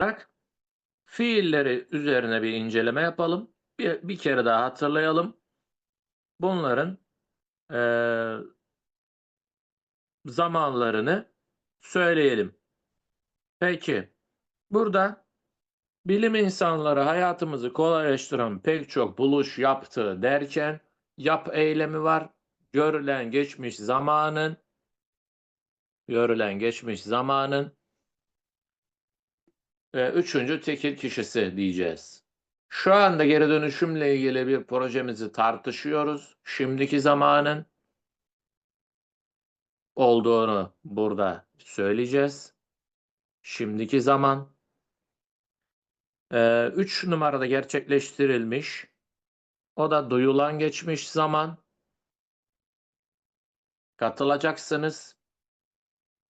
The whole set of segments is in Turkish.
olarak fiilleri üzerine bir inceleme yapalım. Bir, bir kere daha hatırlayalım. Bunların eee, zamanlarını söyleyelim. Peki, burada bilim insanları hayatımızı kolaylaştıran pek çok buluş yaptı derken yap eylemi var. Görülen geçmiş zamanın görülen geçmiş zamanın ve üçüncü tekil kişisi diyeceğiz. Şu anda geri dönüşümle ilgili bir projemizi tartışıyoruz. Şimdiki zamanın olduğunu burada söyleyeceğiz. Şimdiki zaman. Ee, üç numarada gerçekleştirilmiş. O da duyulan geçmiş zaman. Katılacaksınız.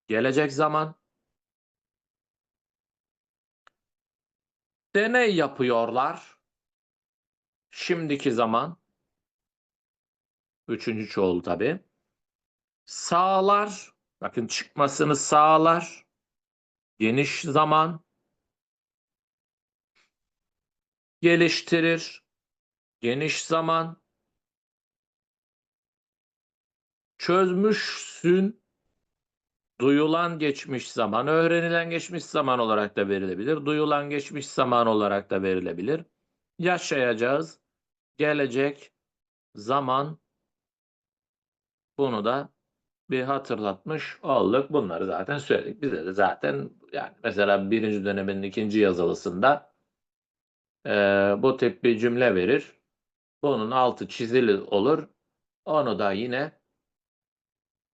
Gelecek zaman. Deney yapıyorlar. Şimdiki zaman. Üçüncü çoğul tabii. Sağlar. Bakın çıkmasını sağlar. Geniş zaman. Geliştirir. Geniş zaman. Çözmüşsün. Duyulan geçmiş zaman, öğrenilen geçmiş zaman olarak da verilebilir. Duyulan geçmiş zaman olarak da verilebilir. Yaşayacağız. Gelecek zaman bunu da bir hatırlatmış olduk. Bunları zaten söyledik. Bize de zaten yani mesela birinci dönemin ikinci yazılısında eee, bu tip bir cümle verir. Bunun altı çizili olur. Onu da yine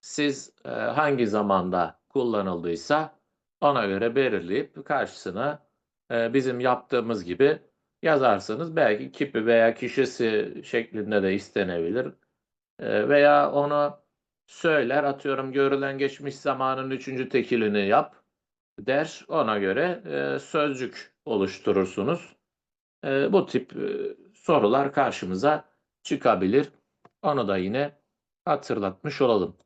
siz e, hangi zamanda kullanıldıysa ona göre belirleyip karşısına e, bizim yaptığımız gibi yazarsınız. Belki kipi veya kişisi şeklinde de istenebilir. E, veya onu söyler atıyorum görülen geçmiş zamanın üçüncü tekilini yap der. Ona göre e, sözcük oluşturursunuz. E, bu tip e, sorular karşımıza çıkabilir. Onu da yine hatırlatmış olalım.